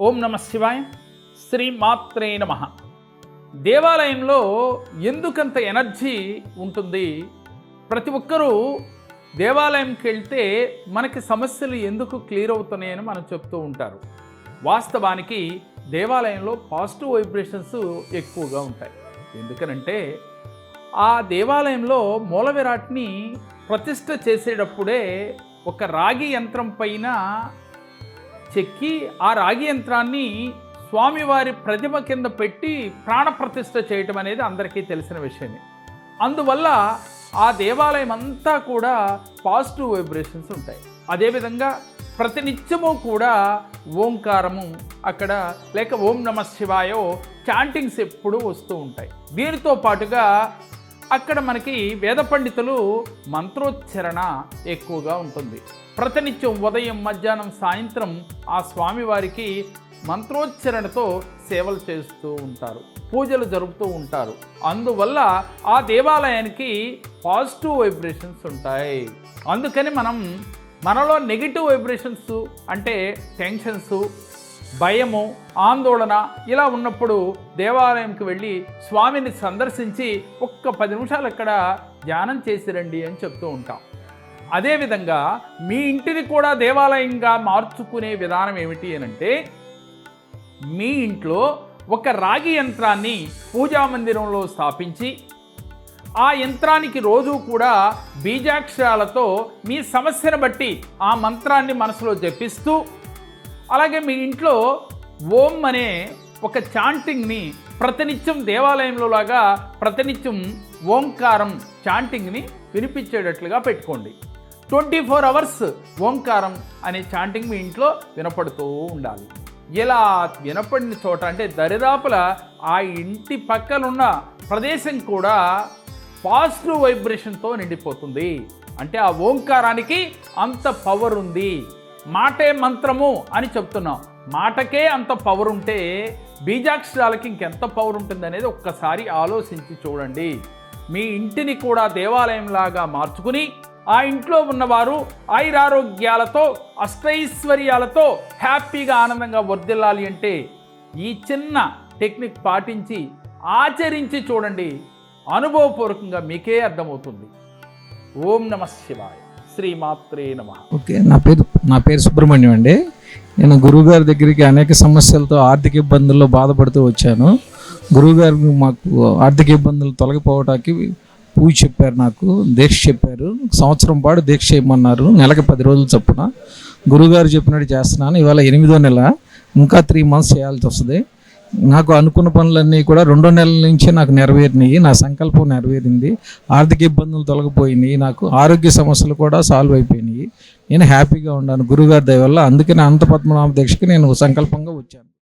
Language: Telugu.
ఓం నమ శివాయ. శ్రీ మాత్రే నమ. దేవాలయంలో ఎందుకంత ఎనర్జీ ఉంటుంది? ప్రతి ఒక్కరూ దేవాలయంకి వెళ్తే మనకి సమస్యలు ఎందుకు క్లియర్ అవుతున్నాయని మనం చెప్తూ ఉంటారు. వాస్తవానికి దేవాలయంలో పాజిటివ్ వైబ్రేషన్స్ ఎక్కువగా ఉంటాయి. ఎందుకనంటే ఆ దేవాలయంలో మూల విరాట్ని ప్రతిష్ట చేసేటప్పుడే ఒక రాగి యంత్రం పైన చెక్కి ఆ రాగి యంత్రాన్ని స్వామివారి ప్రతిమ కింద పెట్టి ప్రాణప్రతిష్ఠ చేయటం అనేది అందరికీ తెలిసిన విషయమే. అందువల్ల ఆ దేవాలయం అంతా కూడా పాజిటివ్ వైబ్రేషన్స్ ఉంటాయి. అదేవిధంగా ప్రతినిత్యము కూడా ఓంకారము అక్కడ లేక ఓం నమ శివాయో చాంటింగ్స్ ఎప్పుడూ వస్తూ ఉంటాయి. దీనితో పాటుగా అక్కడ మనకి వేద పండితులు మంత్రోచ్చరణ ఎక్కువగా ఉంటుంది. ప్రతినిత్యం ఉదయం మధ్యాహ్నం సాయంత్రం ఆ స్వామివారికి మంత్రోచ్చరణతో సేవలు చేస్తూ ఉంటారు. పూజలు జరుపుతూ ఉంటారు. అందువల్ల ఆ దేవాలయానికి పాజిటివ్ వైబ్రేషన్స్ ఉంటాయి. అందుకని మనం మనలో నెగిటివ్ వైబ్రేషన్స్ అంటే టెన్షన్స్ భయము ఆందోళన ఇలా ఉన్నప్పుడు దేవాలయంకి వెళ్ళి స్వామిని సందర్శించి ఒక్క పది నిమిషాలు అక్కడ ధ్యానం చేసి రండి అని చెప్తూ ఉంటాం. అదేవిధంగా మీ ఇంటిని కూడా దేవాలయంగా మార్చుకునే విధానం ఏమిటి అని అంటే మీ ఇంట్లో ఒక రాగి యంత్రాన్ని పూజా మందిరంలో స్థాపించి ఆ యంత్రానికి రోజు కూడా బీజాక్షరాలతో మీ సమస్యను బట్టి ఆ మంత్రాన్ని మనసులో జపిస్తూ అలాగే మీ ఇంట్లో ఓం అనే ఒక చాంటింగ్ని ప్రతినిత్యం దేవాలయంలో లాగా ప్రతినిత్యం ఓంకారం చాంటింగ్ని వినిపించేటట్లుగా పెట్టుకోండి. ట్వంటీ ఫోర్ అవర్స్ ఓంకారం అనే చాంటింగ్ మీ ఇంట్లో వినపడుతూ ఉండాలి. ఇలా వినపడిన చోట అంటే దరిదాపుల ఆ ఇంటి పక్కనున్న ప్రదేశం కూడా పాజిటివ్ వైబ్రేషన్తో నిండిపోతుంది. అంటే ఆ ఓంకారానికి అంత పవర్ ఉంది. మాటే మంత్రము అని చెప్తున్నాం. మాటకే అంత పవర్ ఉంటే బీజాక్షరాలకి ఇంకెంత పవర్ ఉంటుంది అనేది ఒక్కసారి ఆలోచించి చూడండి. మీ ఇంటిని కూడా దేవాలయంలాగా మార్చుకుని ఆ ఇంట్లో ఉన్నవారు ఐరారోగ్యాలతో అష్టైశ్వర్యాలతో హ్యాపీగా ఆనందంగా వర్దిల్లాలి అంటే ఈ చిన్న టెక్నిక్ పాటించి ఆచరించి చూడండి. అనుభవపూర్వకంగా మీకే అర్థమవుతుంది. ఓం నమ శివాయ. శ్రీమాత్రే నమ. ఓకే నా పేరు నా పేరు సుబ్రహ్మణ్యం అండి. నేను గురువుగారి దగ్గరికి అనేక సమస్యలతో ఆర్థిక ఇబ్బందుల్లో బాధపడుతూ వచ్చాను. గురువుగారు మాకు ఆర్థిక ఇబ్బందులు తొలగిపోవటానికి పూజ చెప్పారు నాకు దీక్ష చెప్పారు. సంవత్సరం పాటు దీక్ష చేయమన్నారు నెలకి పది రోజులు చొప్పున. గురువుగారు చెప్పినట్టు చేస్తున్నాను. ఇవాళ ఎనిమిదో నెల ఇంకా త్రీ మంత్స్ చేయాల్సి వస్తుంది. నాకు అనుకున్న పనులన్నీ కూడా రెండో నెలల నుంచి నాకు నెరవేరినాయి. నా సంకల్పం నెరవేరింది. ఆర్థిక ఇబ్బందులు తొలగిపోయినాయి. నాకు ఆరోగ్య సమస్యలు కూడా సాల్వ్ అయిపోయినాయి. నేను హ్యాపీగా ఉన్నాను. గురుగారి దయ వల్ల అందుకని అనంత పద్మనాభ దీక్షకి నేను సంకల్పంగా